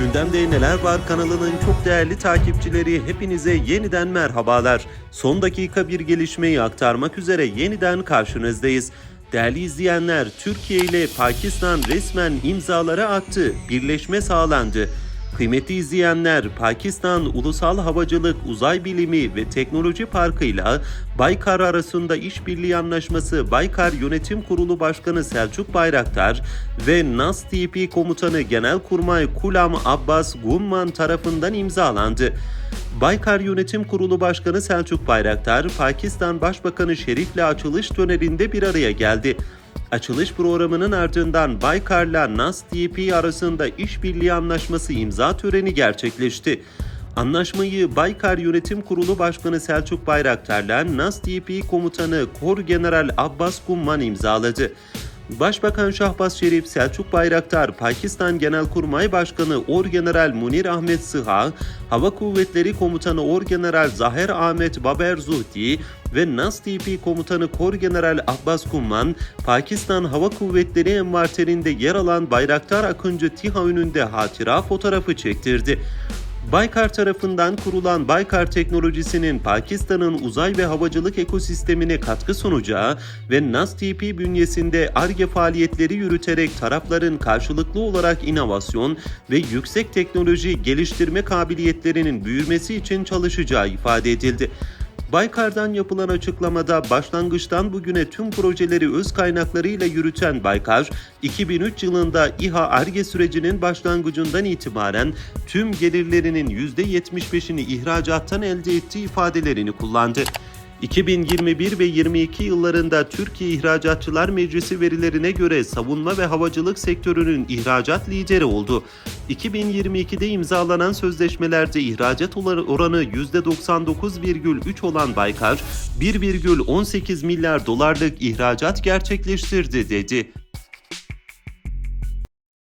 Gündemde Neler Var kanalının çok değerli takipçileri hepinize yeniden merhabalar. Son dakika bir gelişmeyi aktarmak üzere yeniden karşınızdayız. Değerli izleyenler, Türkiye ile Pakistan resmen imzalara attı, birleşme sağlandı. Kıymetli izleyenler, Pakistan Ulusal Havacılık Uzay Bilimi ve Teknoloji Parkı ile Baykar arasında işbirliği anlaşması Baykar Yönetim Kurulu Başkanı Selçuk Bayraktar ve NAS TP Komutanı Genelkurmay Kulam Abbas Gumman tarafından imzalandı. Baykar Yönetim Kurulu Başkanı Selçuk Bayraktar, Pakistan Başbakanı Şerif'le açılış töreninde bir araya geldi. Açılış programının ardından Baykar'la NAS TP arasında işbirliği anlaşması imza töreni gerçekleşti. Anlaşmayı Baykar Yönetim Kurulu Başkanı Selçuk Bayraktar'la NAS TP Komutanı Kor General Abbas Kumman imzaladı. Başbakan Şahbaz Şerif, Selçuk Bayraktar, Pakistan Genelkurmay Başkanı Orgeneral Munir Ahmet Sıha, Hava Kuvvetleri Komutanı Orgeneral Zaher Ahmet Baber Zuhdi ve NAS TP Komutanı Korgeneral Abbas Kumman, Pakistan Hava Kuvvetleri envarterinde yer alan Bayraktar Akıncı TİHA önünde hatıra fotoğrafı çektirdi. Baykar tarafından kurulan Baykar teknolojisinin Pakistan'ın uzay ve havacılık ekosistemine katkı sunacağı ve NAS TP bünyesinde ARGE faaliyetleri yürüterek tarafların karşılıklı olarak inovasyon ve yüksek teknoloji geliştirme kabiliyetlerinin büyümesi için çalışacağı ifade edildi. Baykar'dan yapılan açıklamada başlangıçtan bugüne tüm projeleri öz kaynaklarıyla yürüten Baykar, 2003 yılında İHA ARGE sürecinin başlangıcından itibaren tüm gelirlerinin %75'ini ihracattan elde ettiği ifadelerini kullandı. 2021 ve 22 yıllarında Türkiye İhracatçılar Meclisi verilerine göre savunma ve havacılık sektörünün ihracat lideri oldu. 2022'de imzalanan sözleşmelerde ihracat oranı %99,3 olan Baykar, 1,18 milyar dolarlık ihracat gerçekleştirdi dedi.